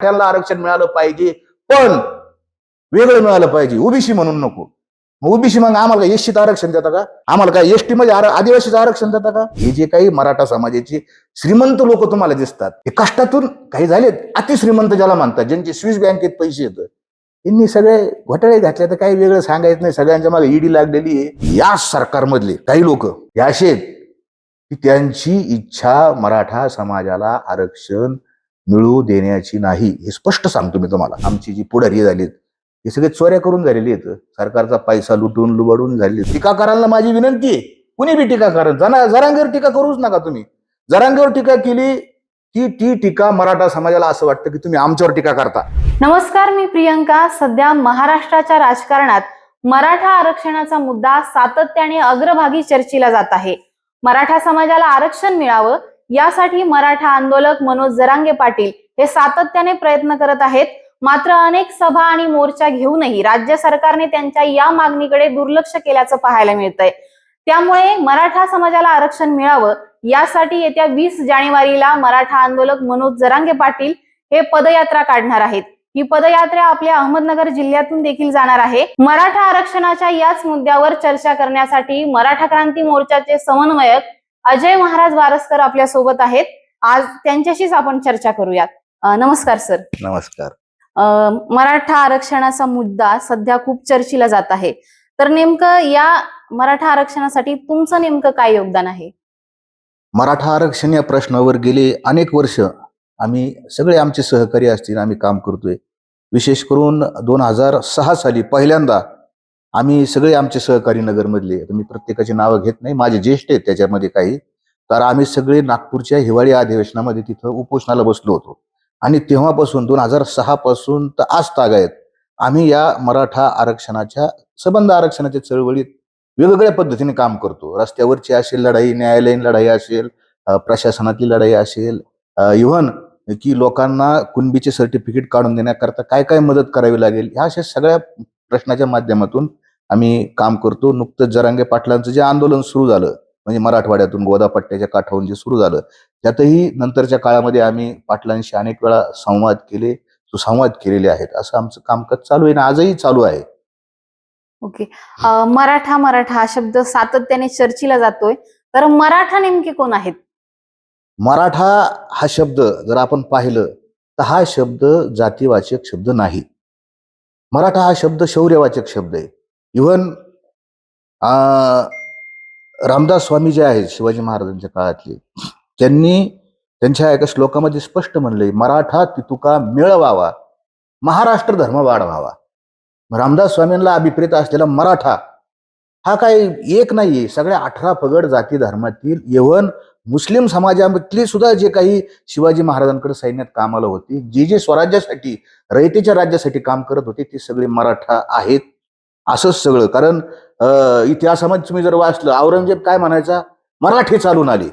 त्याला आरक्षण मिळालं पाहिजे पण वेगळं मिळालं पाहिजे. ओबीसी म्हणून नको. मग ओबीसी मग आम्हाला काय एसटीचं आरक्षण देता का? आम्हाला काय एसटी मध्ये आदिवासीचं आरक्षण देता का? हे जे काही मराठा समाजाचे श्रीमंत लोक तुम्हाला दिसतात हे कष्टातून काही झालेत अतिश्रीमंत ज्याला मानतात ज्यांचे स्विस बँकेत पैसे येतं. यांनी सगळे घोटाळे घातले तर काही वेगळं सांगायचं नाही सगळ्यांच्या मागे ईडी लागलेली आहे. या सरकारमधले काही लोक हे असे की त्यांची इच्छा मराठा समाजाला आरक्षण मिळू देण्याची नाही हे स्पष्ट सांगतो मी तुम्हाला. आमची जी पुढारी झालीत हे सगळे चोऱ्या करून झालेली आहेत. सरकारचा पैसा लुटून लुबाडून झालेली टीका टीकाकारांना माझी विनंती आहे कुणी बी टीका करा जना जरांगेवर टीका करूच नका तुम्ही. जरांगेवर टीका केली की ती टीका मराठा समाजाला असं वाटतं की तुम्ही आमच्यावर टीका करता. नमस्कार मी प्रियंका. सध्या महाराष्ट्राच्या राजकारणात मराठा आरक्षणाचा मुद्दा सातत्याने अग्रभागी चर्चेला जात आहे. मराठा समाजाला आरक्षण मिळावं यासाठी मराठा आंदोलक मनोज जरांगे पाटील हे सातत्याने प्रयत्न करत आहेत. मात्र अनेक सभा आणि मोर्चा घेऊनही राज्य सरकारने त्यांच्या या मागणीकडे दुर्लक्ष केल्याचं पाहायला मिळतंय. त्यामुळे मराठा समाजाला आरक्षण मिळावं यासाठी येत्या वीस जानेवारीला मराठा आंदोलक मनोज जरांगे पाटील हे पदयात्रा काढणार आहेत. ही पदयात्रा आपल्या अहमदनगर जिल्ह्यातून देखील जाणार आहे. मराठा आरक्षणाच्या याच मुद्द्यावर चर्चा करण्यासाठी मराठा क्रांती मोर्चाचे समन्वयक अजय महाराज वारसकर आपल्यासोबत आहेत. आज त्यांच्याशीच आपण चर्चा करूयात. नमस्कार सर. नमस्कार. मराठा आरक्षणाचा मुद्दा सध्या खूप चर्चेला जात आहे. तर नेमकं या मराठा आरक्षणासाठी तुमचं नेमकं काय योगदान आहे? मराठा आरक्षण या प्रश्नावर गेले अनेक वर्ष आम्ही सगळे आमचे सहकारी असतील आम्ही काम करतोय. विशेष करून दोन हजार सहा साली पहिल्यांदा आम्ही सगळे आमचे सहकारी नगरमधले मी प्रत्येकाची नावं घेत नाही. माझे ज्येष्ठ आहेत त्याच्यामध्ये काही. तर आम्ही सगळे नागपूरच्या हिवाळी अधिवेशनामध्ये तिथं उपोषणाला बसलो होतो. आणि तेव्हापासून दोन हजार सहा पासून तर आज तागायत आम्ही या मराठा आरक्षणाच्या संबंध आरक्षणाच्या चळवळीत वेगवेगळ्या पद्धतीने काम करतो. रस्त्यावरची असेल लढाई न्यायालयीन लढाई असेल प्रशासनातली लढाई असेल इव्हन की लोकांना कुणबीचे सर्टिफिकेट काढून देण्याकरता काय काय मदत करावी लागेल ह्या अशा सगळ्या प्रश्नाच्या माध्यमातून आम्ही काम करतो. नुकतंच जरांगे पाटलांचं जे आंदोलन सुरू झालं म्हणजे मराठवाड्यातून गोदापट्ट्याच्या काठावरून जे सुरू झालं त्यातही नंतरच्या काळामध्ये आम्ही पाटलांशी अनेक वेळा संवाद केले सुसंवाद केलेले आहेत. असं आमचं कामकाज चालू आहे आणि आजही चालू आहे. ओके. मराठा मराठा हा शब्द सातत्याने चर्चेला जातोय. तर मराठा नेमके कोण आहेत? मराठा हा शब्द जर आपण पाहिलं तर हा शब्द जातीवाचक शब्द नाही. मराठा हा शब्द शौर्यवाचक शब्द आहे. इव्हन रामदास स्वामी जे आहेत शिवाजी महाराजांच्या काळातले त्यांनी त्यांच्या एका श्लोकामध्ये स्पष्ट म्हणले मराठा तितुका मिळवावा महाराष्ट्र धर्म वाढवावा. रामदास स्वामींना अभिप्रेत असलेला मराठा हा काय एक नाहीये. सगळ्या अठरा पगड जाती धर्मातील इव्हन मुस्लिम समाजामधली सुद्धा जे काही शिवाजी महाराजांकडे सैन्यात कामाला होती जे जे स्वराज्यासाठी रयतेच्या राज्यासाठी काम करत होते ते सगळे मराठा आहेत. असंच सगळं. कारण इतिहासामध्ये तुम्ही जर वाचलं औरंगजेब काय म्हणायचा? मराठी चालून आले.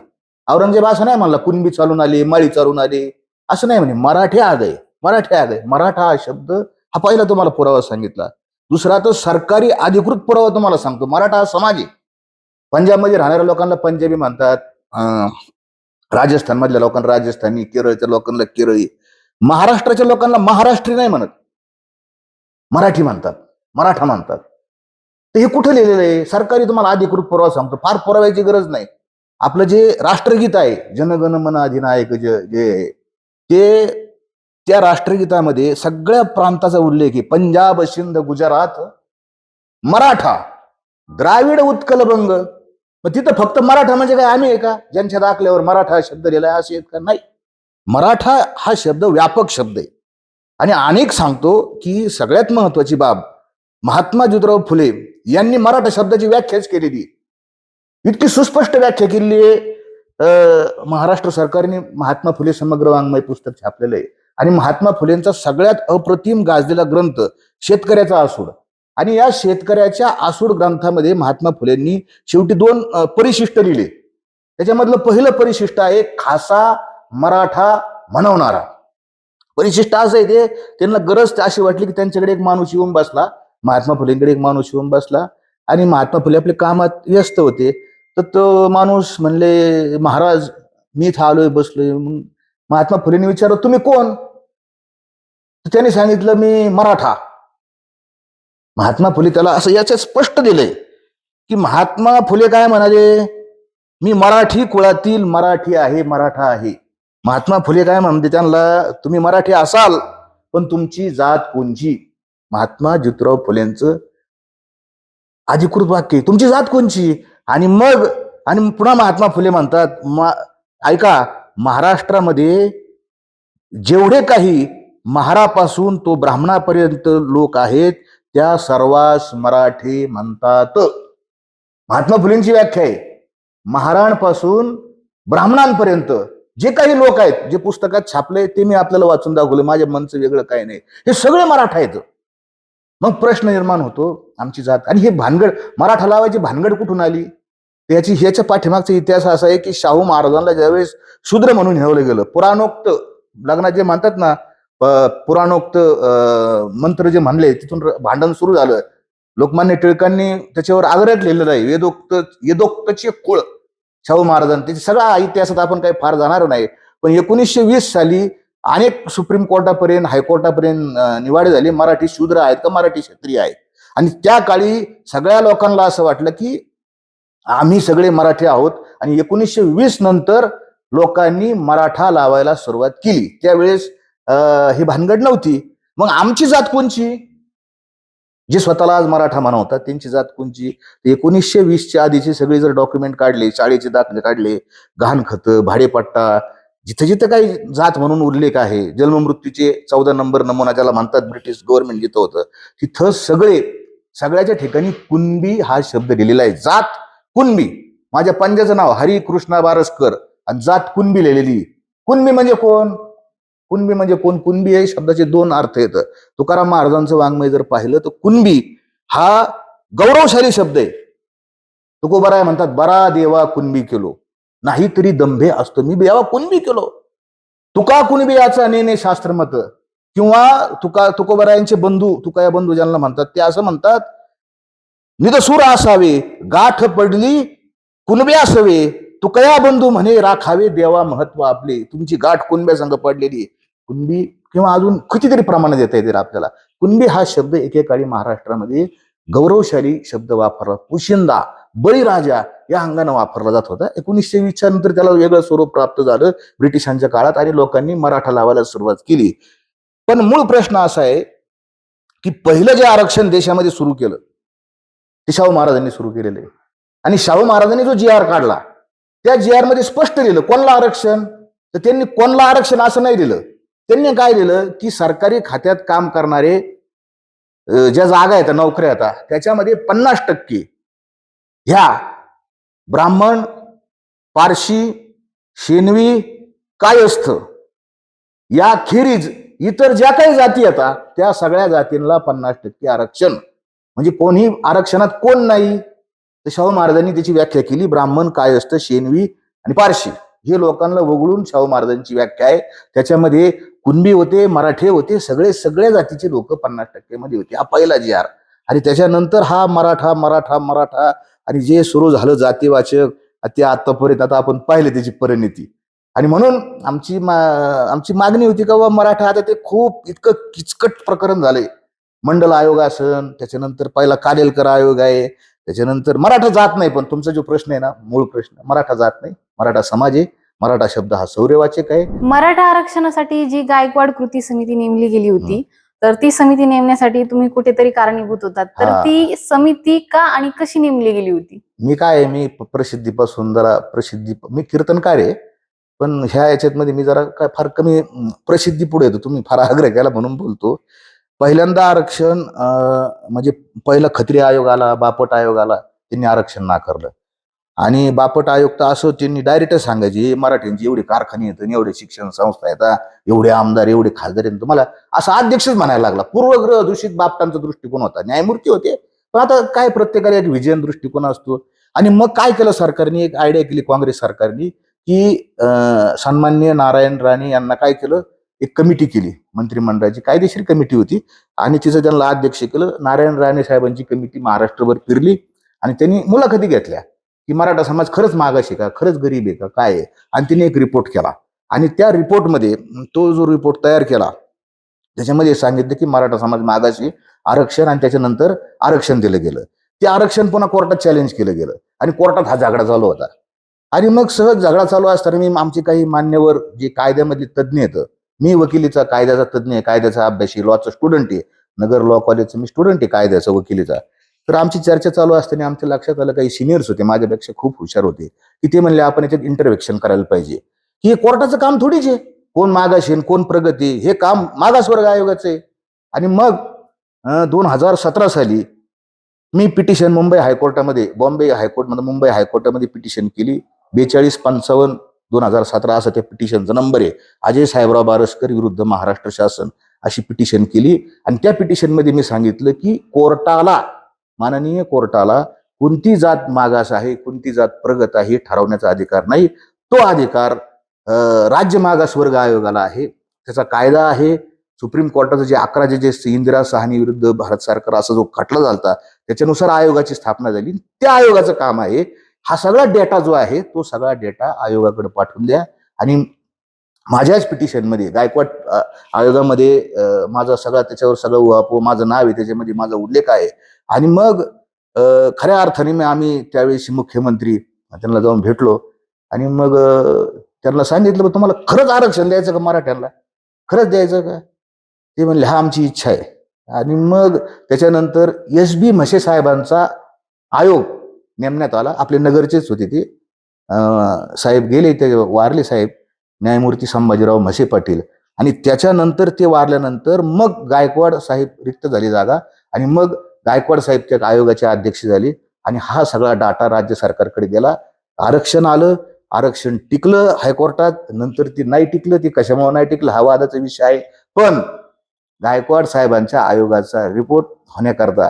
औरंगजेब असं नाही म्हणला कुणबी चालून आली माळी चालून आले. असं नाही म्हणे मराठी आदय मराठी आदय. मराठा हा शब्द हा पहिला तुम्हाला पुरावा सांगितला. दुसरा तर सरकारी अधिकृत पुरावा तुम्हाला सांगतो. मराठा हा समाज आहे. पंजाबमध्ये राहणाऱ्या लोकांना पंजाबी म्हणतात. राजस्थानमधल्या लोकांना राजस्थानी केरळच्या लोकांना केरळी. महाराष्ट्राच्या लोकांना महाराष्ट्री नाही म्हणत. मराठी म्हणतात. मराठा म्हणतात तर हे कुठं लिहिलेलं आहे? सरकारी तुम्हाला अधिकृत पुरावा सांगतो. फार पुराव्याची गरज नाही. आपलं जे राष्ट्रगीत आहे जनगण मन अधिनायक जे जे आहे, ते त्या राष्ट्रगीतामध्ये सगळ्या प्रांताचा उल्लेख आहे. पंजाब सिंध गुजरात मराठा द्राविड उत्कलबंग मग तिथं फक्त मराठा म्हणजे काय? आम्ही आहे का? ज्यांच्या दाखल्यावर मराठा हा शब्द लिहिलाय असे आहेत का? नाही. मराठा हा शब्द व्यापक शब्द आहे. आणि अनेक सांगतो की सगळ्यात महत्वाची बाब महात्मा ज्योतिराव फुले यांनी मराठा शब्दाची व्याख्याच केलेली इतकी सुस्पष्ट व्याख्या केलेली आहे. अं, महाराष्ट्र सरकारने महात्मा फुले समग्र वाङ्मय पुस्तक छापलेलं आहे. आणि महात्मा फुलेंचा सगळ्यात अप्रतिम गाजलेला ग्रंथ शेतकऱ्याचा आसूड. आणि या शेतकऱ्याच्या आसूड ग्रंथामध्ये महात्मा फुलेंनी शेवटी दोन परिशिष्ट लिहिले. त्याच्यामधलं पहिलं परिशिष्ट आहे खासा मराठा म्हणवणारा परिशिष्ट असं आहे ते. त्यांना गरज अशी वाटली की त्यांच्याकडे एक माणूस येऊन बसला. महात्मा फुलेंकडे एक माणूस येऊन बसला आणि महात्मा फुले आपल्या कामात व्यस्त होते. तर तो माणूस म्हणले महाराज मी थालोय बसलोय. मग महात्मा फुलेंनी विचारलं तुम्ही कोण? त्यांनी त्याने सांगितलं मी मराठा. महात्मा फुले त्याला असं याचं स्पष्ट दिलंय की महात्मा फुले काय म्हणाले? मी मराठी कुळातील मराठी आहे मराठा आहे. महात्मा फुले काय म्हणते त्यांना तुम्ही मराठी असाल पण तुमची जात कोणची? महात्मा ज्योतिराव फुलेंचं अधिकृत वाक्य तुमची जात कोणची? आणि मग आणि पुन्हा महात्मा फुले म्हणतात मा ऐका महाराष्ट्रामध्ये जेवढे काही महारापासून तो ब्राह्मणापर्यंत लोक आहेत त्या सर्वास मराठी म्हणतात. महात्मा फुलेंची व्याख्या आहे. महाराणपासून ब्राह्मणांपर्यंत जे काही लोक आहेत जे पुस्तकात छापले ते मी आपल्याला वाचून दाखवले माझ्या मनचं वेगळं काही नाही. हे सगळे मराठा आहेत. मग प्रश्न निर्माण होतो आमची जात. आणि हे भानगड मराठा लावायची भानगड कुठून आली? त्याची ह्याच्या पाठीमागचा इतिहास असा आहे की शाहू महाराजांना ज्यावेळेस शूद्र म्हणून हेवलं गेलं पुराणोक्त लग्नात जे म्हणतात ना पुराणोक्त मंत्र जे म्हणले तिथून भांडण सुरू झालं. लोकमान्य टिळकांनी त्याच्यावर आग्रह लिहिलेलं आहे वेदोक्त वेदोक्तचे कुळ. शाहू महाराजांनी त्याच्या सगळा इतिहासात आपण काही फार जाणार नाही. पण एकोणीसशे वीस साली अनेक सुप्रीम कोर्टापर्यंत हायकोर्टापर्यंत निवाडे झाले. मराठी शूद्र आहेत का मराठी क्षत्रिय आहेत? आणि त्या काळी सगळ्या लोकांना असं वाटलं की आम्ही सगळे मराठी आहोत. आणि एकोणीसशे वीस नंतर लोकांनी मराठा लावायला सुरुवात केली. त्यावेळेस ही भानगड नव्हती. मग आमची जात कोणची? जे स्वतःला आज मराठा मानवतात त्यांची जात कोणची? एकोणीसशे वीसच्या आधीचे सगळे जर डॉक्युमेंट काढले शाळेचे दाखले काढले गहाण भाडेपट्टा जिथं जिथं काही जात म्हणून उल्लेख आहे जन्ममृत्यूचे चौदा नंबर नमुना ज्याला म्हणतात ब्रिटिश गव्हर्नमेंट जिथं होतं तिथं सगळे सगळ्याच्या ठिकाणी कुणबी हा शब्द लिहिलेला आहे. जात कुणबी. माझ्या पंजाचं नाव हरी कृष्णा बारसकर आणि जात कुणबी लिहिलेली. कुणबी म्हणजे कोण? कुणबी म्हणजे कोण? कुणबी हे शब्दाचे दोन अर्थ येतं तुकाराम महाराजांचं वाङ्मय जर पाहिलं तर कुणबी हा गौरवशाली शब्द आहे. तुकोबराय म्हणतात बरा देवा कुणबी केलो. नाही तरी दंभे असतो. मी देवा कुणबी केलो? तुका कुणबी याचा नेने शास्त्र मत किंवा तुका तुकोबरायांचे बंधू तुका या बंधू ज्यांना म्हणतात ते असं म्हणतात निदसूर असावे गाठ पडली कुणबे असावे तुकया बंधू म्हणे राखावे देवा महत्त्व आपले तुमची गाठ कुणब्या संग पडलेली कुणबी किंवा अजून कितीतरी प्रमाणात येता येते आपल्याला. कुणबी हा शब्द एकेकाळी महाराष्ट्रामध्ये गौरवशाली शब्द वापरला. पुशिंदा बळीराजा या अंगानं वापरला जात होता. एकोणीसशे वीसच्या नंतर त्याला वेगळं स्वरूप प्राप्त झालं ब्रिटिशांच्या काळात आणि लोकांनी मराठा लावायला सुरुवात केली. पण मूळ प्रश्न असा आहे की पहिलं जे आरक्षण देशामध्ये सुरू केलं ते शाहू महाराजांनी सुरू केलेलं आहे. आणि शाहू महाराजांनी जो जी आर काढला त्या जी आरमध्ये स्पष्ट लिहिलं कोणला आरक्षण? तर त्यांनी कोणला आरक्षण असं नाही दिलं त्यांनी काय दिलं की सरकारी खात्यात काम करणारे ज्या जागा आहेत नोकऱ्या आता त्याच्यामध्ये पन्नास टक्के ह्या ब्राह्मण पारशी शेनवी कायस्थ या खेरीज इतर ज्या काही जाती येतात त्या सगळ्या जातींना पन्नास टक्के आरक्षण. म्हणजे कोणी आरक्षणात कोण नाही? तर शाहू महाराजांनी त्याची व्याख्या केली ब्राह्मण कायस्थ शेनवी आणि पारशी. हे लोकांना वगळून शाहू महाराजांची व्याख्या आहे. त्याच्यामध्ये कुणबी होते मराठे होते सगळे सगळ्या जातीचे लोक पन्नास टक्केमध्ये होते. हा पहिला जी आर. आणि त्याच्यानंतर हा मराठा मराठा मराठा आणि जे सुरू झालं जातीवाचक ते आतापर्यंत आता आपण पाहिले त्याची परिणिती. आणि म्हणून आमची मा आमची मागणी होती का बा मराठा आता ते खूप इतकं किचकट प्रकरण झालंय. मंडल आयोग असन त्याच्यानंतर पहिला कालेलकर आयोग आहे त्याच्यानंतर मराठा जात नाही पण तुमचा जो प्रश्न आहे ना मूळ प्रश्न मराठा जात नाही मराठा समाज आहे मराठा शब्द हा शौर्यवाचक आहे. मराठा आरक्षणासाठी जी गायकवाड कृती समिती नेमली गेली होती तर ती समिती नेमण्यासाठी तुम्ही कुठेतरी कारणीभूत होतात. तर हा. ती समिती का आणि कशी नेमली गेली होती? मी काय आहे मी प- प्रसिद्धीपासून जरा प्रसिद्धी मी कीर्तनकार आहे पण ह्या याच्यात मध्ये मी जरा काय फार कमी अं, प्रसिद्धी पुढे येतो. तुम्ही फार आग्रह केला म्हणून बोलतो. पहिल्यांदा आरक्षण अं, म्हणजे पहिला खत्री आयोग आला बापट आयोग आला त्यांनी आरक्षण नाकारलं. आणि बापट आयुक्त असो त्यांनी डायरेक्ट सांगायचे मराठ्यांची एवढी कारखाने येतात एवढे शिक्षण संस्था येतात एवढे आमदार एवढे खासदार येतात तुम्हाला असं अध्यक्षच म्हणायला लागला. पूर्वग्रह दूषित बापटांचा दृष्टिकोन होता. न्यायमूर्ती होते. पण आता काय प्रत्येकाला एक विजयन दृष्टिकोन असतो. आणि मग काय केलं सरकारने? एक आयडिया केली काँग्रेस सरकारने की सन्मान्य नारायण राणे यांना काय केलं? एक कमिटी केली. मंत्रिमंडळाची कायदेशीर कमिटी होती. आणि तिचं त्यांना अध्यक्ष केलं. नारायण राणे साहेबांची कमिटी महाराष्ट्रभर फिरली. आणि त्यांनी मुलाखती घेतल्या. की मराठा समाज खरंच मागाशी आहे का? खरंच गरीब आहे का? काय आहे? आणि तिने एक रिपोर्ट केला. आणि त्या रिपोर्टमध्ये तो जो रिपोर्ट तयार केला त्याच्यामध्ये सांगितलं की मराठा समाज मागाशी आरक्षण आणि त्याच्यानंतर आरक्षण दिलं गेलं. ते आरक्षण पुन्हा कोर्टात चॅलेंज केलं गेलं. आणि कोर्टात हा झगडा चालू होता. आणि मग सहज झगडा चालू असताना मी आमचे काही मान्यवर जे कायद्यामध्ये तज्ज्ञ आहेत मी वकिलीचा कायद्याचा तज्ज्ञ आहे कायद्याचा अभ्यासी लॉचा स्टुडंट आहे. नगर लॉ कॉलेजचं मी स्टुडंट आहे कायद्याचा वकिलीचा. तर आमची चर्चा चालू असताना आमच्या लक्षात आलं काही सिनियर्स होते माझ्यापेक्षा खूप हुशार होते की ते म्हणले आपण याच्यात इंटरव्हेक्शन करायला पाहिजे. की हे कोर्टाचं काम थोडीच आहे. कोण मागाशीन कोण प्रगती हे काम मागासवर्ग आयोगाचं आहे. आणि मग दोन हजार सतरा साली मी पिटिशन मुंबई हायकोर्टामध्ये बॉम्बे हायकोर्टमध्ये मुंबई हायकोर्टामध्ये पिटिशन केली. बेचाळीस पंचावन्न दोन हजार सतरा असा त्या पिटिशनचा नंबर आहे. अजय साहेबराव बारसकर विरुद्ध महाराष्ट्र शासन अशी पिटिशन केली. आणि त्या पिटिशनमध्ये मी सांगितलं की कोर्टाला माननीय कोर्टाला कोणती जात मागास आहे कोणती जात प्रगत आहे हे ठरवण्याचा अधिकार नाही. तो अधिकार राज्य मागास वर्ग आयोगाला आहे. त्याचा कायदा आहे. सुप्रीम कोर्टाचं जे अकरा जजेस इंदिरा सहानी विरुद्ध भारत सरकार असा जो खटला झाला त्याच्यानुसार आयोगाची स्थापना झाली. त्या आयोगाचं काम आहे. हा सगळा डेटा जो आहे तो सगळा डेटा आयोगाकडे पाठवून द्या. आणि माझ्याच पिटिशनमध्ये गायकवाड आयोगामध्ये माझा सगळा त्याच्यावर सगळं उहापो माझं नाव आहे त्याच्यामध्ये माझा उल्लेख आहे. आणि मग खऱ्या अर्थाने मी आम्ही त्यावेळेस मुख्यमंत्री त्यांना जाऊन भेटलो. आणि मग त्यांना सांगितलं तुम्हाला खरंच आरक्षण द्यायचं का मराठ्यांना? खरंच द्यायचं का? ते म्हणले हा आमची इच्छा आहे. आणि मग त्याच्यानंतर एस बी म्हशे साहेबांचा आयोग नेमण्यात आला. आपले नगरचेच होते ते. साहेब गेले ते वारले साहेब. न्यायमूर्ती संभाजीराव म्हसे पाटील. आणि त्याच्यानंतर ते वारल्यानंतर मग गायकवाड साहेब रिक्त झाली जागा आणि मग गायकवाड साहेब त्या आयोगाचे अध्यक्ष झाले आणि हा सगळा डाटा राज्य सरकारकडे गेला. आरक्षण आलं आरक्षण टिकलं हायकोर्टात नंतर ती नाही टिकलं ती कशामुळे नाही टिकलं हा वादाचा विषय आहे. पण गायकवाड साहेबांच्या आयोगाचा रिपोर्ट होण्याकरता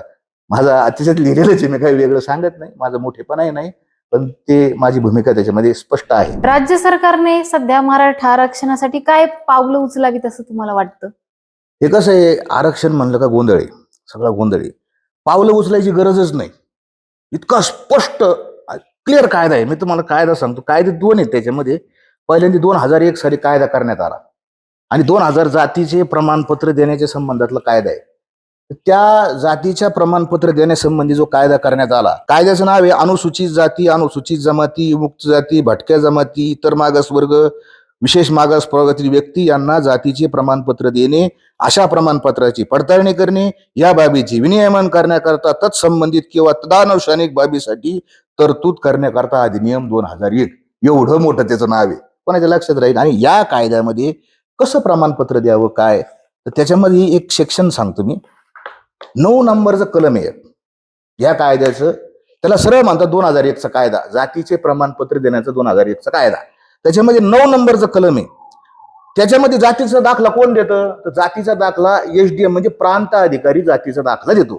माझा अतिशय लिहिलेलंच आहे मी काही वेगळं सांगत नाही माझं मोठेपणाही नाही. पण ते माझी भूमिका त्याच्यामध्ये स्पष्ट आहे. राज्य सरकारने सध्या मराठा आरक्षणासाठी काय पावलं उचलावीत असं तुम्हाला वाटतं? हे कसं आहे आरक्षण म्हणलं का गोंधळ? आहे सगळा गोंधळ. आहे पावलं उचलायची गरजच नाही. इतका स्पष्ट क्लिअर कायदा आहे. मी तुम्हाला कायदा सांगतो. कायदे दोन आहेत त्याच्यामध्ये. पहिल्यांदा दोन हजार एक साली कायदा करण्यात आला. आणि दोन हजार जातीचे प्रमाणपत्र देण्याच्या संबंधातला कायदा आहे. त्या जातीच्या प्रमाणपत्र देण्यासंबंधी जो कायदा करण्यात आला कायद्याचं नाव आहे अनुसूचित जाती अनुसूचित जमाती मुक्त जाती भटक्या जमाती इतर मागासवर्ग विशेष मागास प्रवर्गातील व्यक्ती यांना जातीचे प्रमाणपत्र देणे अशा प्रमाणपत्राची पडताळणी करणे या बाबीची विनियमन करण्याकरता तत्संबंधित किंवा तदानुषानिक बाबीसाठी तरतूद करण्याकरता अधिनियम दोन हजार एक. एवढं मोठं त्याचं नाव आहे. कोणाच्या लक्षात राहील? आणि या कायद्यामध्ये कसं प्रमाणपत्र द्यावं काय? तर त्याच्यामध्ये एक सेक्शन सांगतो मी. नऊ नंबरचं कलम आहे. या कायद्याचं त्याला सरळ म्हणतात दोन हजार एकचा कायदा. जातीचे प्रमाणपत्र देण्याचा दोन हजार एकचा कायदा. त्याच्यामध्ये नऊ नंबरचं कलम आहे. त्याच्यामध्ये जातीचा दाखला कोण देतं? तर जातीचा दाखला एस डी एम म्हणजे प्रांत अधिकारी जातीचा दाखला देतो.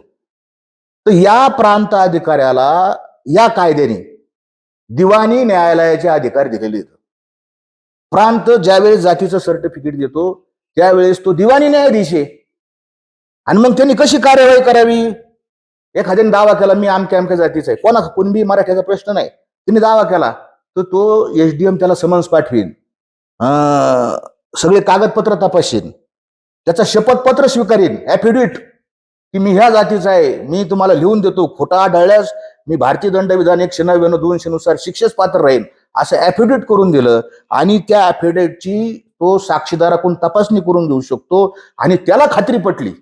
तर या प्रांत अधिकाऱ्याला या कायद्याने दिवाणी न्यायालयाचे अधिकार दिलेले आहेत. प्रांत ज्यावेळेस जातीचं सर्टिफिकेट देतो त्यावेळेस तो दिवाणी न्यायाधीश आहे. आणि मग त्यांनी कशी कार्यवाही करावी? एखाद्याने दावा केला मी आमक्या अमक्या जातीचा आहे. कोणा कुणबी मराठ्याचा प्रश्न नाही. त्यांनी दावा केला तर तो एसडीएम त्याला समन्स पाठवीन. सगळे कागदपत्र तपासीन त्याचा शपथपत्र स्वीकारीन. ॲफिडेविट की मी ह्या जातीचा आहे. मी तुम्हाला लिहून देतो. खोटा आढळल्यास मी भारतीय दंडविधान एकशे नव्याण्णव दोनशे नुसार शिक्षेस पात्र राहीन. असं ॲफिडेविट करून दिलं आणि त्या ॲफिडेविटची तो साक्षीदाराकडून तपासणी करून घेऊ शकतो आणि त्याला खात्री पटली.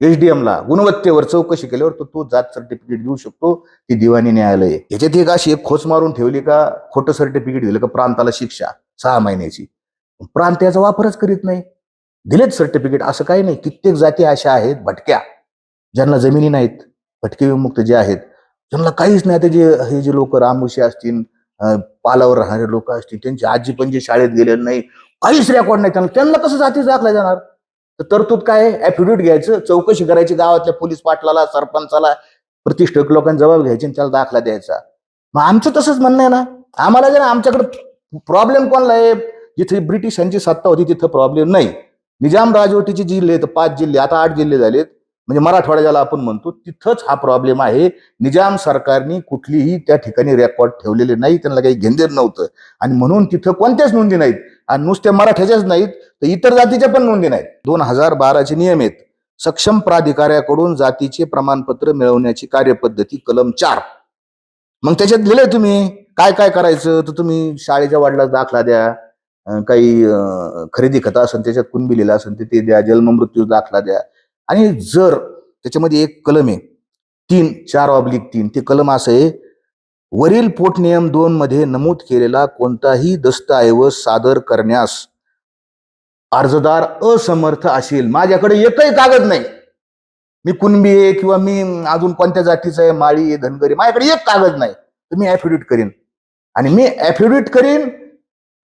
एचडीएम ला गुणवत्तेवर चौकशी केल्यावर तो तो जात सर्टिफिकेट देऊ शकतो ती दिवाणी न्यायालय. याच्यात एक अशी एक खोच मारून ठेवली का खोटं सर्टिफिकेट दिलं का प्रांताला शिक्षा सहा महिन्याची. प्रांत याचा वापरच करीत नाही. दिलेत सर्टिफिकेट असं काही नाही. कित्येक जाती अशा आहेत भटक्या ज्यांना जमिनी नाहीत भटके विमुक्त जे आहेत. ज्यांना काहीच नाही. ते जे हे जे लोक रामोशी असतील पालावर राहणारे लोक असतील त्यांची आजी पण जे शाळेत गेलेले नाही काहीच रेकॉर्ड नाही. त्यांना त्यांना कसं जाती दाखला जाणार? तर तरतूद काय ऍफिडेविट घ्यायचं चौकशी करायची गावातल्या पोलीस पाटलाला सरपंचाला प्रतिष्ठक लोकांनी जबाब घ्यायची आणि त्याला दाखला द्यायचा. मग आमचं तसंच म्हणणं आहे ना. आम्हाला जर आमच्याकडे प्रॉब्लेम कोणला आहे? जिथे ब्रिटिशांची सत्ता होती तिथं प्रॉब्लेम नाही. निजाम राजवटीचे जिल्हे आहेत पाच जिल्हे आता आठ जिल्हे झालेत. म्हणजे मराठवाडा ज्याला आपण म्हणतो तिथंच हा प्रॉब्लेम आहे. निजाम सरकारने कुठलीही त्या ठिकाणी रेकॉर्ड ठेवलेले नाही त्यांना काही घेंदेर नव्हतं. आणि म्हणून तिथं कोणत्याच नोंदी नाहीत. आणि नुसत्या मराठ्याच्याच नाहीत तर इतर जातीच्या पण नोंदी नाहीत. दोन हजार बाराचे नियम आहेत. सक्षम प्राधिकाऱ्याकडून जातीचे प्रमाणपत्र मिळवण्याची कार्यपद्धती कलम चार. मग त्याच्यात लिहिलंय तुम्ही काय काय करायचं तर तुम्ही शाळेच्या वाढला दाखला द्या काही खरेदी खता असेल त्याच्यात कुणबी लिहिला असेल ते द्या जन्ममृत्यू दाखला द्या. आणि जर त्याच्यामध्ये एक कलम आहे तीन चार ऑब्लिक तीन ते कलम असं आहे वरील पोटनियम दोन मध्ये नमूद केलेला कोणताही दस्तऐवज सादर करण्यास अर्जदार असमर्थ असेल. माझ्याकडे एकही कागद नाही. मी कुणबी आहे किंवा मी अजून कोणत्या जातीचा आहे माळी आहे धनगरी माझ्याकडे एक कागद नाही. तर मी ऍफिडेविट करीन. आणि मी ऍफिडेविट करीन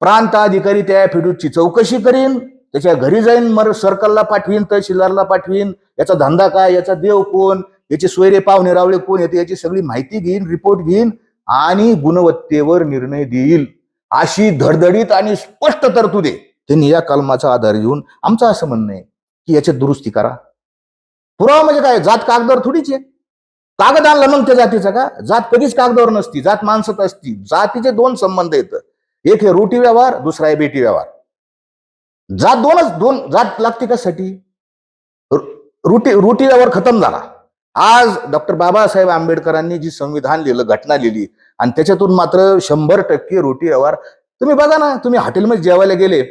प्रांत अधिकारी त्या ऍफिडेविटची चौकशी करीन त्याच्या घरी जाईन मर सर्कलला पाठवीन तहसीलदारला पाठवीन याचा धंदा काय याचा देव कोण याचे सोयरे पाहुणे रावळे कोण येते याची सगळी माहिती घेईन रिपोर्ट घेईन आणि गुणवत्तेवर निर्णय देईल अशी धडधडीत आणि स्पष्ट तरतूद आहे त्यांनी या कलमाचा आधार घेऊन आमचं असं म्हणणं आहे की याच्यात दुरुस्ती करा. पुरावा म्हणजे काय? जात कागदावर थोडीच आहे. कागद आणला मग त्या जातीचा का? जात कधीच कागदावर नसती जात माणसात असती. जातीचे दोन संबंध आहेत. एक हे रोटी व्यवहार दुसरा आहे बेटी व्यवहार. जात दोनच दोन जात लागते कशासाठी? रोटी रुटी रुटी व्यवहार खतम झाला. आज डॉक्टर बाबासाहेब आंबेडकरांनी जी संविधान लिहिलं घटना लिहिली आणि त्याच्यातून मात्र शंभर टक्के रोटी व्यवहार तुम्ही बघा ना तुम्ही हॉटेलमध्ये जेवायला गेले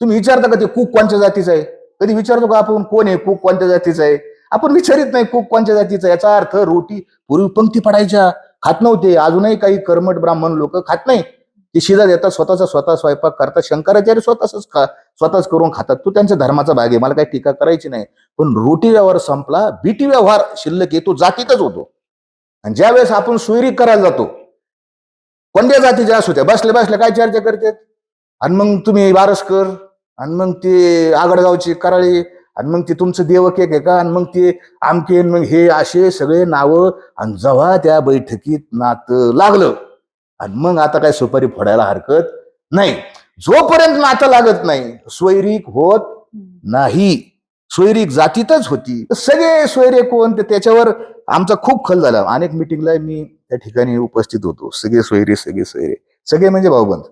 तुम्ही विचारता का ते कूक कोणत्या जातीचं आहे? कधी विचारतो का आपण कोण आहे कुक कोणत्या जातीचं आहे? आपण विचारित नाही कुक कोणत्या जातीचा आहे. याचा अर्थ रोटी पूर्वी पंक्ती पडायच्या. खात नव्हते. अजूनही काही कर्मट ब्राह्मण लोक खात नाही. ते शिजा देतात स्वतःचा स्वतः स्वयंपाक करतात. शंकराचार्य स्वतःच खा स्वतःच करून खातात. तो त्यांच्या धर्माचा भाग आहे. मला काही टीका करायची नाही. पण रोटी व्यवहार संपला बीटी व्यवहार शिल्लक येतो तो जातीतच होतो. आणि ज्यावेळेस आपण सोयरी करायला जातो कोणत्या जातीच्या असू त्या बसल्या बसल्या काय चर्चा करतात आणि मग तुम्ही वारसकर आणि मग ते आगडगावची कराळी आणि मग ते तुमचं देवक एक आहे का? आणि मग ते आमके मग हे असे सगळे नावं आणि जेव्हा त्या बैठकीत नातं लागलं आणि मग आता काय सुपारी फोडायला हरकत नाही. जोपर्यंत नातं लागत नाही स्वैरिक होत नाही. सोयरीक जातीतच होती. तर सगळे सोयरे कोण? त्याच्यावर आमचा खूप खल झाला. अनेक मिटिंगला मी त्या ठिकाणी उपस्थित होतो. सगळे सोयरे सगळे सोयरे. सगळे म्हणजे भाऊबंद.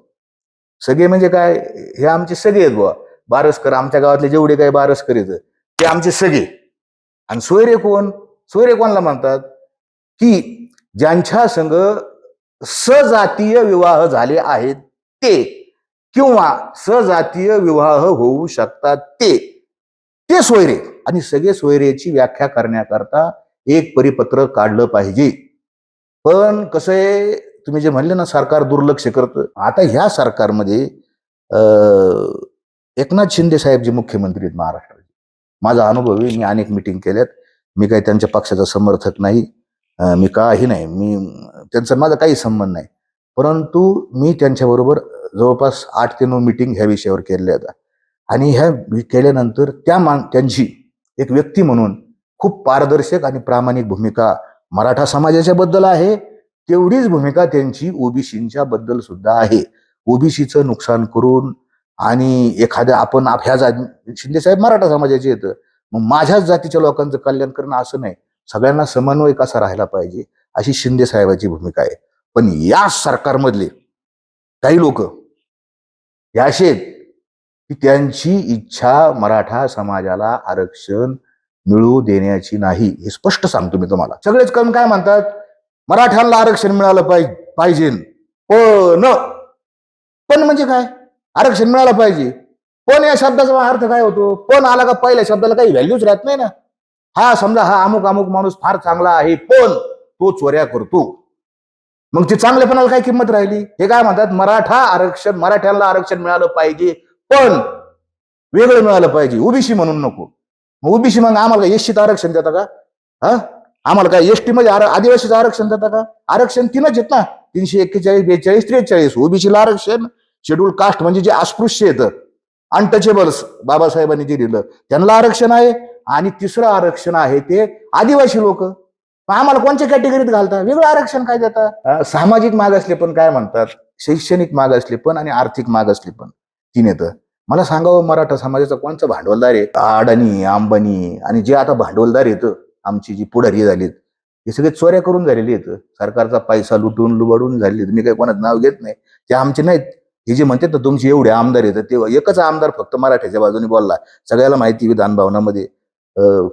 सगळे म्हणजे काय? हे आमचे सगळे आहेत बुवा. बारसकर आमच्या गावातले जेवढे काही बारसकर आहेत ते आमचे सगळे. आणि सोयरे कोण? सोयरे कोणाला म्हणतात? की ज्यांच्या संघ सजातीय विवाह झाले आहेत ते किंवा सजातीय विवाह होऊ शकतात ते. ते सोयरे. आणि सगळे सोयरेची व्याख्या करण्याकरता एक परिपत्र काढलं पाहिजे. पण कसं आहे तुम्ही जे म्हणले ना सरकार दुर्लक्ष करतं. आता ह्या सरकारमध्ये एकनाथ शिंदे साहेब जे मुख्यमंत्री आहेत महाराष्ट्राचे. माझा अनुभव आहे मी अनेक मिटिंग केल्यात. मी काही त्यांच्या पक्षाचा समर्थक नाही. मी काही नाही. मी त्यांचा माझा काही संबंध नाही. परंतु मी त्यांच्याबरोबर जवळपास आठ ते नऊ मिटिंग ह्या विषयावर केलेल्या होत्या आणि ह्या केल्यानंतर त्या मान त्यांची एक व्यक्ती म्हणून खूप पारदर्शक आणि प्रामाणिक भूमिका मराठा समाजाच्या बद्दल आहे तेवढीच भूमिका त्यांची ओबीसींच्या बद्दल सुद्धा आहे. ओबीसीचं नुकसान करून आणि एखाद्या आपण ह्या जा शिंदेसाहेब मराठा समाजाचे येतं मग माझ्याच जातीच्या लोकांचं कल्याण करणं असं नाही. सगळ्यांना समन्वय कसा राहायला पाहिजे अशी शिंदे साहेबाची भूमिका आहे. पण या सरकारमधले काही लोक हे असे की त्यांची इच्छा मराठा समाजाला आरक्षण मिळू देण्याची नाही हे स्पष्ट सांगतो मी तुम्हाला. सगळेच कमी काय म्हणतात? मराठ्यांना आरक्षण मिळालं पाहिजे पाहिजे. पण पण म्हणजे काय? आरक्षण मिळालं पाहिजे. पण या शब्दाचा अर्थ काय होतो? पण आला का पहिल्या शब्दाला काही व्हॅल्यूच राहत नाही ना? हा समजा हा अमुक अमुक माणूस फार चांगला आहे पण तो चोऱ्या करतो. मग ते चांगलेपणाला काय किंमत राहिली? हे काय म्हणतात? मराठा आरक्षण मराठ्यांना आरक्षण मिळालं पाहिजे पण वेगळं मिळालं पाहिजे. ओबीसी म्हणून नको. मग ओबीसी मग आम्हाला एसटीचं आरक्षण देता का? हा? आम्हाला काय एसटी मध्ये आदिवासीचं आरक्षण देता का? आरक्षण तीनच आहेत ना. तीनशे एक्केचाळीस बेचाळीस त्रेचाळीस. ओबीसीला आरक्षण शेड्यूल कास्ट म्हणजे जे अस्पृश्य येतं अनटचेबल्स बाबासाहेबांनी जे दिलं त्यांना आरक्षण आहे आणि तिसरं आरक्षण आहे ते आदिवासी लोक. आम्हाला कोणत्या कॅटेगरीत घालता? वेगळं आरक्षण काय देता? सामाजिक माग असले पण काय म्हणतात? शैक्षणिक माग असले पण आणि आर्थिक माग असले पण. तीन येतं मला सांगावं मराठा समाजाचा कोणचा भांडवलदार आहे? अडाणी अंबानी आणि जे आता भांडवलदार येतं आमची जी पुढारी झालीत हे सगळे चोऱ्या करून झालेली आहेत. सरकारचा पैसा लुटून लुबाडून झालेली मी काही कोणाचं नाव घेत नाही. ते आमचे नाहीत. हे जे म्हणतात ना तुमचे एवढे आमदार येतात ते एकच आमदार फक्त मराठ्याच्या बाजूने बोलला. सगळ्याला माहिती विधान भवनामध्ये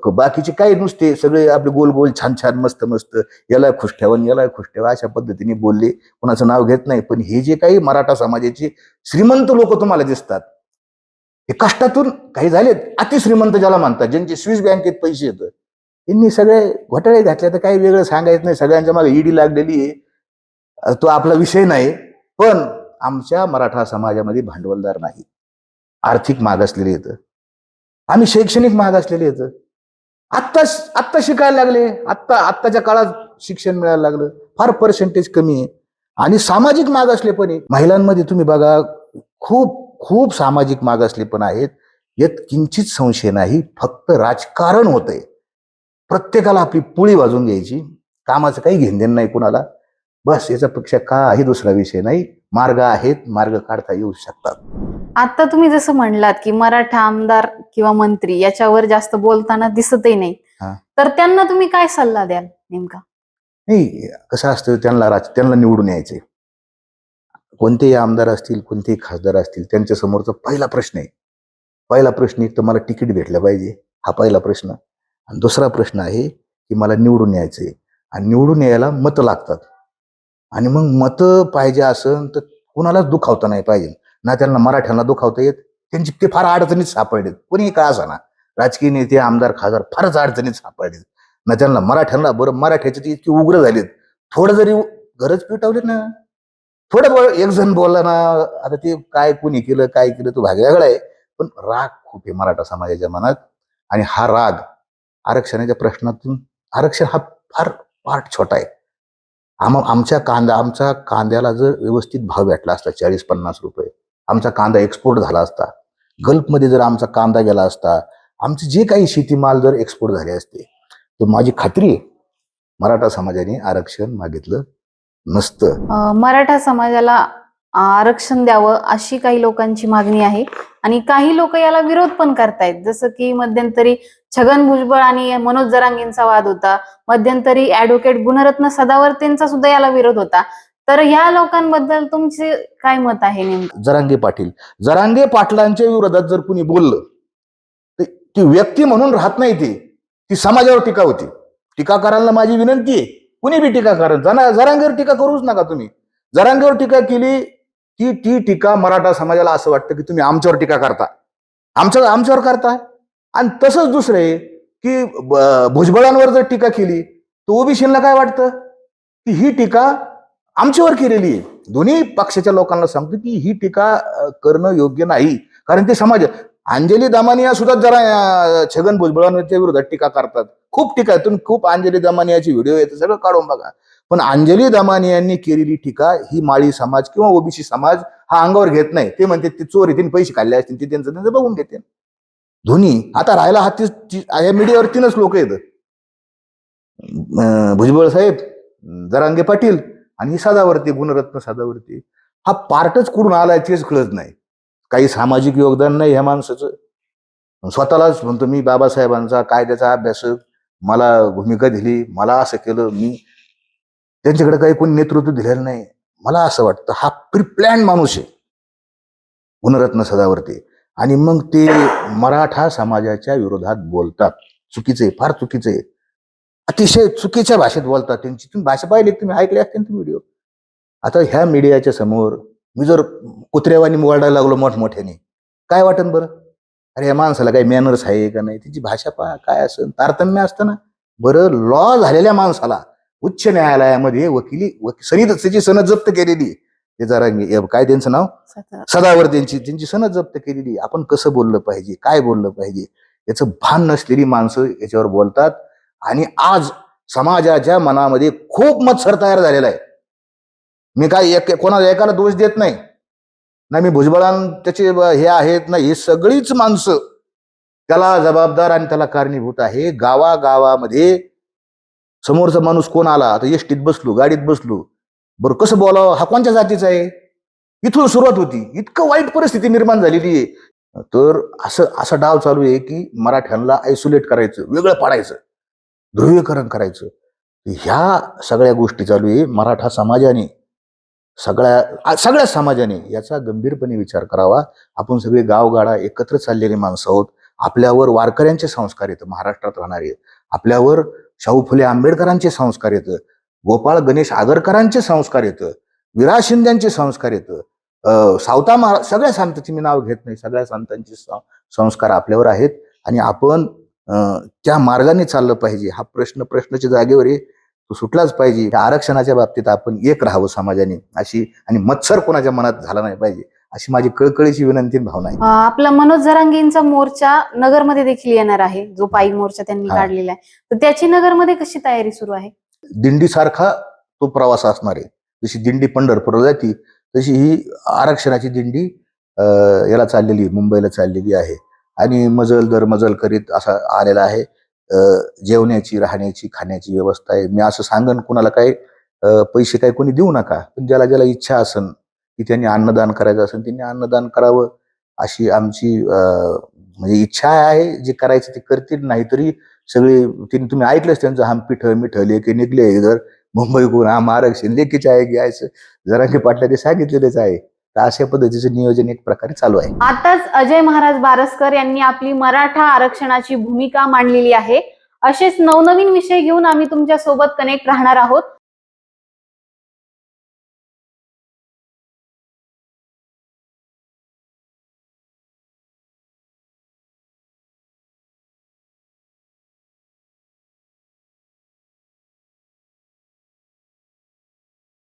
बाकीचे काही नुसते सगळे आपले गोल गोल छान छान मस्त मस्त याला खुश ठेवा याला खुश ठेवा अशा पद्धतीने बोलले. कोणाचं नाव घेत नाही. पण हे जे काही मराठा समाजाचे श्रीमंत लोक तुम्हाला दिसतात हे कष्टातून काही झालेत अतिश्रीमंत ज्याला मानतात ज्यांचे स्विस बँकेत पैसे येतं त्यांनी सगळे घोटाळे घातले तर काही वेगळं सांगायचं नाही सगळ्यांच्या मागे ईडी लागलेली आहे. तो आपला विषय नाही पण आमच्या मराठा समाजामध्ये भांडवलदार नाही. आर्थिक मागासलेले येतं आम्ही शैक्षणिक मागासलेले येतं आत्ता आत्ता शिकायला लागले आत्ता आत्ताच्या काळात शिक्षण मिळायला लागलं फार पर्सेंटेज कमी आहे. आणि सामाजिक मागासले पण आहे. महिलांमध्ये तुम्ही बघा खूप खूप सामाजिक मागासले पण आहेत. यात किंचित संशय नाही फक्त राजकारण होतंय. प्रत्येकाला आपली पुळी वाजून घ्यायची. कामाचं काही घेणदेण नाही कुणाला. बस याच्यापेक्षा काही दुसरा विषय नाही. मार्ग आहेत मार्ग काढता येऊ शकतात. आता तुम्ही जसं म्हणलात की मराठा आमदार किंवा मंत्री याच्यावर जास्त बोलताना दिसतही नाही. तर त्यांना तुम्ही काय सल्ला द्याल नेमका? नाही कसं असतं त्यांना राज त्यांना निवडून यायचे कोणतेही आमदार असतील कोणतेही खासदार असतील त्यांच्यासमोरचा पहिला प्रश्न आहे. पहिला प्रश्न एक तर मला तिकीट भेटलं पाहिजे हा पहिला प्रश्न. आणि दुसरा प्रश्न आहे की मला निवडून यायचं आहे आणि निवडून यायला मतं लागतात. आणि मग मतं पाहिजे असं तर कुणालाच दुखावता नाही पाहिजे. ना त्यांना मराठ्यांना दुखावता येत त्यांची ते फार अडचणीत सापडलेत. कोणीही का असाना? राजकीय नेते आमदार खासदार फारच अडचणीत सापडलेत. ना त्यांना मराठ्यांना बरं मराठ्याचे ते इतके उग्र झालेत. थोडं जरी गरज पेटवली ना थोडं बोल एक जण बोलला ना आता ते काय कुणी केलं काय केलं तो भाग वेगळा आहे. पण राग खूप आहे मराठा समाजाच्या मनात. आणि हा राग आरक्षणाच्या प्रश्नातून आरक्षण हा फार पार्ट छोटा आहे. आम आमच्या कांदा आमच्या कांद्याला जर व्यवस्थित भाव भेटला असता चाळीस पन्नास रुपये आमचा कांदा एक्सपोर्ट झाला असता गल्फमध्ये जर आमचा कांदा गेला असता आमचे जे काही शेतीमाल जर एक्सपोर्ट झाले असते तर माझी खात्री आहे मराठा समाजाने आरक्षण मागितलं नसतं. मराठा समाजाला आरक्षण द्यावं अशी काही लोकांची मागणी आहे. आणि काही लोक याला विरोध पण करतायत. जसं की मध्यंतरी छगन भुजबळ आणि मनोज जरांगेंचा वाद होता. मध्यंतरी ऍडव्होकेट गुणरत्न सदावर्तेंचा सुद्धा याला विरोध होता. तर ह्या लोकांबद्दल तुमचे काय मत आहे नेमकं? जरांगे पाटील. जरांगे पाटलांच्या विरोधात जर कुणी बोललं तर ती व्यक्ती म्हणून राहत नाही ती. ती समाजावर टीका होती. टीका करायला माझी विनंती आहे. कुणी बी टीका करा जना जरांगीवर टीका करूच नका तुम्ही. जरांगेवर टीका केली की ती टीका मराठा समाजाला असं वाटतं की तुम्ही आमच्यावर टीका करता. आमच्या आमच्यावर करता आणि तसंच दुसरं आहे की भुजबळांवर जर टीका केली तर ओबीसीला काय वाटतं? की ही टीका आमच्यावर केलेली आहे. दोन्ही पक्षाच्या लोकांना सांगतो की ही टीका करणं योग्य नाही. कारण ते समाज अंजली दमानिया सुद्धा जरा छगन भुजबळांच्या विरोधात टीका करतात. खूप टीका आहे. तुम्ही खूप अंजली दमानियाची व्हिडिओ येते सगळं काढून बघा. पण अंजली दमानियांनी केलेली टीका ही माळी समाज किंवा ओबीसी समाज हा अंगावर घेत नाही. ते म्हणते ते चोर येतील पैसे खाल्ले असतील ते त्यांचं त्यांचं बघून घेते. धोनी आता राहायला हा तीच या मीडियावर तीनच लोक येत भुजबळ साहेब जरांगे पाटील आणि सदावरती गुणरत्न सदावरती हा पार्टच कुठून आलाय तेच कळत नाही. काही सामाजिक योगदान नाही ह्या माणसाचं. स्वतःलाच म्हणतो मी बाबासाहेबांचा कायद्याचा अभ्यासक मला भूमिका दिली मला असं केलं मी त्यांच्याकडे काही कोणी नेतृत्व दिलेलं नाही. मला असं वाटतं हा प्रिप्लॅन माणूस आहे. गुणरत्न सदावरती. आणि मग ते मराठा समाजाच्या विरोधात बोलतात. चुकीचे फार चुकीचे अतिशय चुकीच्या भाषेत बोलतात. त्यांची तुम्ही भाषा पाहिली तुम्ही ऐकले असते तुम्ही व्हिडिओ आता ह्या मीडियाच्या समोर मी जर कुत्र्यावानी ओरडायला लागलो मोठमोठ्याने काय वाटन बरं? अरे या माणसाला काही मॅनर्स आहे का नाही? त्याची भाषा पहा काय असं तारतम्य असतं ना. बरं लॉ झालेल्या माणसाला उच्च न्यायालयामध्ये वकिली वकी सनद त्याची सनद जप्त केलेली. ते जरा काय त्यांचं नाव? सदावर त्यांची त्यांची सनद जप्त केलेली. आपण कसं बोललं पाहिजे? काय बोललं पाहिजे? याचं भान नसलेली माणसं याच्यावर बोलतात. आणि आज समाजाच्या मनामध्ये खूप मत्सर तयार झालेला आहे. मी काय एक कोणाला एकाला दोष देत नाही. ना मी भुजबळां त्याचे हे आहेत ना ही सगळीच माणसं त्याला जबाबदार आणि त्याला कारणीभूत आहे. गावागावामध्ये समोरचा माणूस कोण आला? तर एसटीत बसलो गाडीत बसलो. बरं कसं बोलावं? हा कोणत्या जातीचा आहे? इथून सुरुवात होती. इतकं वाईट परिस्थिती निर्माण झालेली आहे. तर असं असा डाव चालू आहे की मराठ्यांना आयसोलेट करायचं वेगळं पाडायचं ध्रुवीकरण करायचं. ह्या सगळ्या गोष्टी चालू आहे मराठा समाजाने. सगळ्या सगळ्या समाजाने याचा गंभीरपणे विचार करावा. आपण सगळे गावगाडा एकत्र चाललेली माणसं आहोत. आपल्यावर वारकऱ्यांचे संस्कार येतं महाराष्ट्रात राहणारे. आपल्यावर शाहू फुले आंबेडकरांचे संस्कार येतं. गोपाळ गणेश आगरकरांचे संस्कार येतं. विरा शिंद्यांचे संस्कार येतं. सावता महाराज सगळ्या संतांची मी नाव घेत नाही. सगळ्या संतांचे संस्कार आपल्यावर आहेत. आणि आपण त्या मार्गाने चाललं पाहिजे. हा प्रश्न प्रश्नाच्या जागेवर आहे. तो सुटलाच पाहिजे. आरक्षणाच्या बाबतीत आपण एक राहावं समाजाने. अशी आणि मत्सर कोणाच्या मनात झाला नाही पाहिजे अशी माझी कळकळीची विनंती भावना आहे. आपला मनोज जरांगेंचा मोर्चा नगरमध्ये देखील येणार आहे. जो पायी मोर्चा त्यांनी. काढलेला आहे. तर त्याची नगरमध्ये कशी तयारी सुरू आहे? दिंडीसारखा तो प्रवास असणार आहे. जशी दिंडी पंढरपूरला जाती तशी ही आरक्षणाची दिंडी याला चाललेली मुंबईला चाललेली आहे. आणि मजल दर मजल करीत असा आलेला आहे. जेवण्याची राहण्याची खाण्याची व्यवस्था आहे. मी असं सांगन कुणाला काय पैसे काय कोणी देऊ नका. पण ज्याला ज्याला इच्छा असन की त्यांनी अन्नदान करायचं असेल त्यांनी अन्नदान करावं अशी आमची म्हणजे इच्छा आहे. जे करायचं ते करतील. नाहीतरी सगळे त्यांनी तुम्ही ऐकलंच त्यांचं हा पिठ मिठ लेके निघले जर मुंबई कोण हम आरक्षण लेकीच आहे की असं. जरांगे पाटला ते सांगितलेलंच आहे. तर अशा पद्धतीचं नियोजन एक प्रकारे चालू आहे. आताच अजय महाराज बारसकर यांनी आपली मराठा आरक्षणाची भूमिका मांडलेली आहे. असेच नवनवीन विषय घेऊन आम्ही तुमच्यासोबत कनेक्ट राहणार आहोत.